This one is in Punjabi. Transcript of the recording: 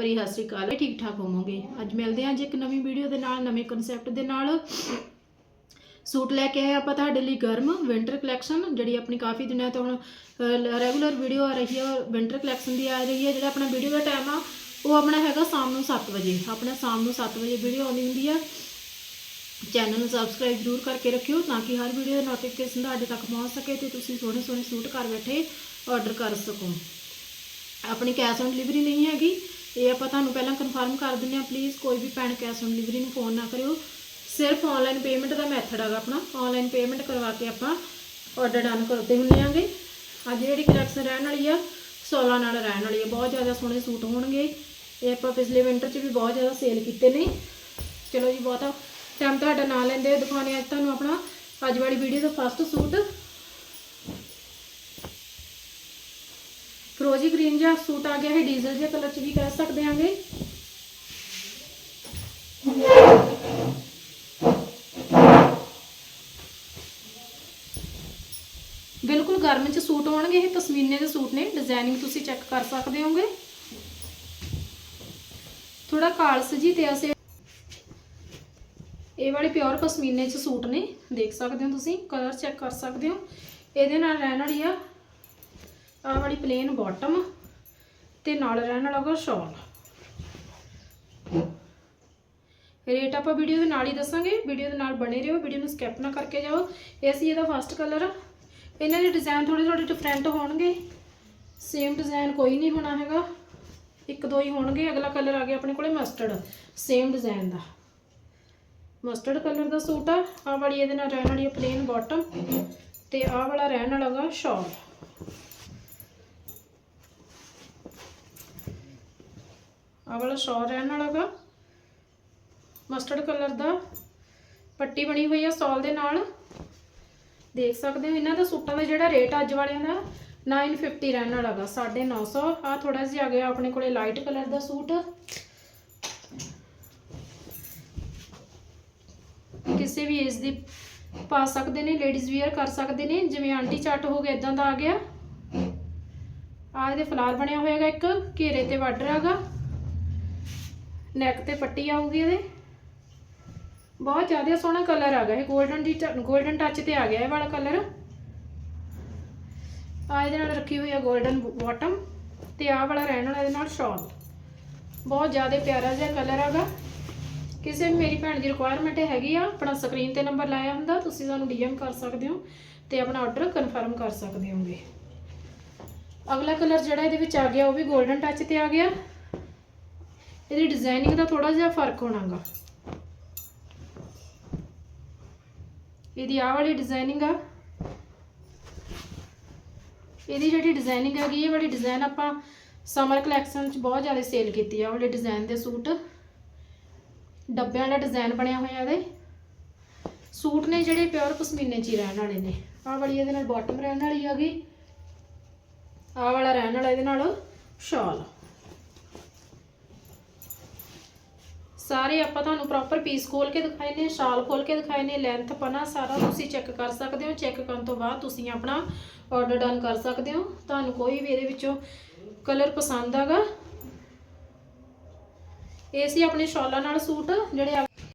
ਭਰੀ ਸਤਿ ਸ਼੍ਰੀ ਅਕਾਲ। ਠੀਕ ਠਾਕ ਹੋਵੋਗੇ। ਅੱਜ ਮਿਲਦੇ ਹਾਂ ਜੀ ਇੱਕ ਨਵੀਂ ਵੀਡੀਓ ਦੇ ਨਾਲ, ਨਵੇਂ ਕਨਸੈਪਟ ਦੇ ਨਾਲ। ਸੂਟ ਲੈ ਕੇ ਆਏ ਆਪਾਂ ਤੁਹਾਡੇ ਲਈ ਗਰਮ ਵਿੰਟਰ ਕਲੈਕਸ਼ਨ ਜਿਹੜੀ ਆਪਣੀ ਕਾਫੀ ਦਿਨਾਂ ਤੋਂ ਹੁਣ ਰੈਗੂਲਰ ਵੀਡੀਓ ਆ ਰਹੀ ਹੈ ਵਿੰਟਰ ਕਲੈਕਸ਼ਨ ਦੀ ਆ ਰਹੀ ਹੈ ਜਿਹੜਾ ਆਪਣਾ ਵੀਡੀਓ ਦਾ ਟਾਈਮ ਆ, ਉਹ ਆਪਣਾ ਹੈਗਾ ਸ਼ਾਮ ਨੂੰ 7 ਵਜੇ। ਆਪਣਾ ਸ਼ਾਮ ਨੂੰ 7 ਵਜੇ ਵੀਡੀਓ ਆਉਂਦੀ ਹੁੰਦੀ ਆ। ਚੈਨਲ ਨੂੰ ਸਬਸਕ੍ਰਾਈਬ ਜ਼ਰੂਰ ਕਰਕੇ ਰੱਖਿਓ, ਤਾਂ ਕਿ ਹਰ ਵੀਡੀਓ ਦਾ ਨੋਟੀਫਿਕੇਸ਼ਨ ਤੁਹਾਡੇ ਤੱਕ ਪਹੁੰਚ ਸਕੇ ਤੇ ਤੁਸੀਂ ਸੋਹਣੇ ਸੋਹਣੇ ਸੂਟ ਘਰ ਬੈਠੇ ਆਰਡਰ ਕਰ ਸਕੋ। ਆਪਣੀ ਕੈਸ਼ ਔਨ ਡਿਲੀਵਰੀ ਨਹੀਂ ਹੈਗੀ। ਇਹ ਆਪਾਂ ਤੁਹਾਨੂੰ ਪਹਿਲਾਂ ਕਨਫਰਮ ਕਰ ਦਿੰਦੇ ਹਾਂ ਪਲੀਜ਼ ਕੋਈ ਵੀ ਭੈਣ ਕੈਸ਼ ਔਨ ਡਿਲੀਵਰੀ ਨੂੰ ਫੋਨ ਨਾ ਕਰਿਓ। ਸਿਰਫ ਆਨਲਾਈਨ ਪੇਮੈਂਟ ਦਾ ਮੈਥਡ ਹੈਗਾ ਆਪਣਾ। ਆਨਲਾਈਨ ਪੇਮੈਂਟ ਕਰਵਾ ਕੇ ਆਪਾਂ ਆਰਡਰ ਡਨ ਕਰਦੇ ਹੁੰਦੇ ਆਂਗੇ। ਅੱਜ ਜਿਹੜੀ ਕਲੈਕਸ਼ਨ ਰਹਿਣ ਵਾਲੀ ਆ 16 ਨਾਲ ਰਹਿਣ ਵਾਲੀ ਆ। ਬਹੁਤ ਜ਼ਿਆਦਾ ਸੋਹਣੇ ਸੂਟ ਹੋਣਗੇ। ਇਹ ਆਪਾਂ ਪਿਛਲੇ ਵਿੰਟਰ 'ਚ ਵੀ ਬਹੁਤ ਜ਼ਿਆਦਾ ਸੇਲ ਕੀਤੇ ਨੇ। ਚਲੋ ਜੀ, ਬਹੁਤਾ ਟਾਈਮ ਤੁਹਾਡਾ ਨਾ ਲੈਂਦੇ ਦਿਖਾਉਣੇ ਅੱਜ ਤੁਹਾਨੂੰ ਆਪਣਾ ਅੱਜ ਵਾਲੀ ਵੀਡੀਓ ਦਾ ਫਸਟ ਸੂਟ ਫਰੋਜੀ ਗ੍ਰੀਨ ਜਿਹਾ ਸੂਟ ਆ ਗਿਆ ਹੈ, ਡੀਜ਼ਲ ਜਿਹੇ ਕਲਰ ਚ ਵੀ ਕਹਿ ਸਕਦੇ ਆਂਗੇ। ਬਿਲਕੁਲ ਗਰਮ ਚ ਸੂਟ ਹੋਣਗੇ ਇਹ ਤਸਮੀਨੇ ਦੇ ਸੂਟ ਨੇ ਡਿਜ਼ਾਈਨਿੰਗ ਤੁਸੀਂ ਚੈੱਕ ਕਰ ਸਕਦੇ ਹੋਗੇ ਥੋੜਾ ਕਾਲਸ ਜੀ ਤੇ ਅਸੀਂ ਇਹ ਵਾਲੇ ਪਿਓਰ ਪਸ਼ਮੀਨੇ ਚ ਸੂਟ ਨੇ, ਦੇਖ ਸਕਦੇ ਹੋ ਤੁਸੀਂ ਕਲਰ ਚੈੱਕ ਕਰ ਸਕਦੇ ਹੋ। ਇਹਦੇ ਨਾਲ ਰਹਿਣ ਵਾਲੀ ਆ ਆਹ ਵਾਲੀ ਪਲੇਨ ਬਾਟਮ ਤੇ ਨਾਲ ਰਹਿਣ ਵਾਲਾ ਗਾ ਸ਼ਾਲ ਰੇਟ ਆਪਾਂ ਵੀਡੀਓ ਦੇ ਨਾਲ ਹੀ ਦੱਸਾਂਗੇ। ਵੀਡੀਓ ਦੇ ਨਾਲ ਬਣੇ ਰਹੋ। ਵੀਡੀਓ ਨੂੰ ਸਕਿਪ ਨਾ ਕਰਕੇ ਜਾਓ। ਇਹ ਸੀ ਇਹਦਾ ਫਸਟ ਕਲਰ ਇਹਨਾਂ ਦੇ ਡਿਜ਼ਾਈਨ ਥੋੜੇ ਥੋੜੇ ਡਿਫਰੈਂਟ ਹੋਣਗੇ। ਸੇਮ ਡਿਜ਼ਾਈਨ ਕੋਈ ਨਹੀਂ ਹੋਣਾ ਹੈਗਾ। ਇੱਕ ਦੋ ਹੀ ਹੋਣਗੇ। ਅਗਲਾ ਕਲਰ ਆ ਗਿਆ ਆਪਣੇ ਕੋਲੇ ਮਸਟਰਡ ਸੇਮ ਡਿਜ਼ਾਈਨ ਦਾ। ਮਸਟਰਡ ਕਲਰ ਦਾ ਸੂਟ ਆ। ਆਹ ਵਾਲੀ ਇਹਦੇ ਨਾਲ ਰਹਿਣ ਵਾਲੀ ਪਲੇਨ ਬਾਟਮ ਤੇ ਆਹ ਵਾਲਾ ਰਹਿਣ ਵਾਲਾ ਗਾ ਸ਼ਾਲ ਆਹ ਵਾਲਾ ਸ਼ਾਲ ਰਹਿਣ ਵਾਲਾ ਗਾ। ਮਸਟਰਡ ਕਲਰ ਦਾ। ਪੱਟੀ ਬਣੀ ਹੋਈ ਆ ਸੌਲ ਦੇ ਨਾਲ। ਦੇਖ ਸਕਦੇ ਹੋ, ਇਹਨਾਂ ਦਾ ਸੂਟਾਂ ਦਾ ਜਿਹੜਾ ਰੇਟ ਅੱਜ ਵਾਲਿਆਂ ਦਾ 950 ਰਹਿਣ ਵਾਲਾ ਗਾ 950 ਆ ਥੋੜਾ ਜਿਹਾ ਆ ਗਿਆ ਆਪਣੇ ਕੋਲੇ ਲਾਈਟ ਕਲਰ ਦਾ ਸੂਟ। ਕਿਸੇ ਵੀ ਏਜ ਦੀ ਪਾ ਸਕਦੇ ਨੇ ਲੇਡੀਜ਼ ਵੀਅਰ ਕਰ ਸਕਦੇ ਨੇ। ਜਿਵੇਂ ਆਂਟੀ ਚੱਟ ਹੋ ਗਿਆ ਇਦਾਂ ਦਾ ਆ ਗਿਆ। ਆ ਇਹਦੇ ਫਲਾਰ ਬਣਿਆ ਹੋਇਆਗਾ ਇੱਕ, ਘੇਰੇ ਤੇ ਬਾਰਡਰ ਹੈਗਾ ਨੈਕ ਤੇ ਪੱਟੀ ਆਊਗੀ ਇਹਦੇ। ਬਹੁਤ ਜ਼ਿਆਦਾ ਸੋਹਣਾ ਕਲਰ ਆ ਗਿਆ ਇਹ 골ਡਨ ਦੀ 골ਡਨ ਟੱਚ ਤੇ ਆ ਗਿਆ ਇਹ ਵਾਲਾ ਕਲਰ ਆ ਇਹਦੇ ਨਾਲ ਰੱਖੀ ਹੋਈ ਆ 골ਡਨ ਬਾਟਮ ਤੇ ਆ ਵਾਲਾ ਰਹਿਣ ਵਾਲਾ ਇਹਦੇ ਨਾਲ ਸ਼ਾਲ ਬਹੁਤ ਜ਼ਿਆਦਾ ਪਿਆਰਾ ਜਿਹਾ ਕਲਰ ਆਗਾ ਕਿਸੇ ਵੀ ਮੇਰੀ ਭੈਣ ਦੀ ਰਿਕੁਆਇਰਮੈਂਟ ਹੈਗੀ ਆ, ਆਪਣਾ ਸਕਰੀਨ ਤੇ ਨੰਬਰ ਲਾਇਆ ਹੁੰਦਾ, ਤੁਸੀਂ ਸਾਨੂੰ ਡੀਐਮ ਕਰ ਸਕਦੇ ਹੋ ਤੇ ਆਪਣਾ ਆਰਡਰ ਕਨਫਰਮ ਕਰ ਸਕਦੇ ਹੋਗੇ। ਅਗਲਾ ਕਲਰ ਜਿਹੜਾ ਇਹਦੇ ਵਿੱਚ ਆ ਗਿਆ, ਉਹ ਵੀ 골ਡਨ ਟੱਚ ਤੇ ਆ ਗਿਆ। ਇਹਦੀ ਡਿਜ਼ਾਈਨਿੰਗ ਦਾ ਥੋੜਾ ਜਿਹਾ ਫ਼ਰਕ ਹੋਣਾਗਾ। ਇਹਦੀ ਆਹ ਵਾਲੀ ਡਿਜ਼ਾਈਨਿੰਗ ਆ। ਇਹਦੀ ਜਿਹੜੀ ਡਿਜ਼ਾਈਨਿੰਗ ਹੈਗੀ, ਇਹ ਵਾਲੀ ਡਿਜ਼ਾਈਨ ਆਪਾਂ ਸਮਰ ਕਲੈਕਸ਼ਨ 'ਚ ਬਹੁਤ ਜ਼ਿਆਦਾ ਸੇਲ ਕੀਤੀ ਆ, ਉਹ ਵਾਲੇ ਡਿਜ਼ਾਈਨ ਦੇ ਸੂਟ। ਡੱਬਿਆਂ ਦਾ ਡਿਜ਼ਾਈਨ ਬਣਿਆ ਹੋਇਆ ਇਹਦੇ। ਸੂਟ ਨੇ ਜਿਹੜੇ ਪਿਓਰ ਪਸ਼ਮੀਨੇ 'ਚ ਹੀ ਰਹਿਣ ਵਾਲੇ ਨੇ। ਆਹ ਵਾਲੀ ਇਹਦੇ ਨਾਲ ਬਾਟਮ ਰਹਿਣ ਵਾਲੀ ਹੈਗੀ। ਆਹ ਵਾਲਾ ਰਹਿਣ ਵਾਲਾ ਇਹਦੇ ਨਾਲ ਸ਼ਾਲ ਸਾਰੇ ਆਪਾਂ ਤੁਹਾਨੂੰ ਪ੍ਰੋਪਰ ਪੀਸ ਖੋਲ ਕੇ ਦਿਖਾਏ ਨੇ ਸ਼ਾਲ ਖੋਲ ਕੇ ਦਿਖਾਏ ਨੇ ਲੈਂਥ ਪਨਾ ਸਾਰਾ ਤੁਸੀਂ ਚੈੱਕ ਕਰ ਸਕਦੇ ਹੋ। ਚੈੱਕ ਕਰਨ ਤੋਂ ਬਾਅਦ ਤੁਸੀਂ ਆਪਣਾ ਆਰਡਰ ਡਨ ਕਰ ਸਕਦੇ ਹੋ। ਤੁਹਾਨੂੰ ਕੋਈ ਵੀ ਇਹਦੇ ਵਿੱਚੋਂ ਕਲਰ ਪਸੰਦ ਆਗਾ। ਇਹ ਸੀ ਆਪਣੇ ਸ਼ਾਲਾਂ ਨਾਲ ਸੂਟ, ਜਿਹੜੇ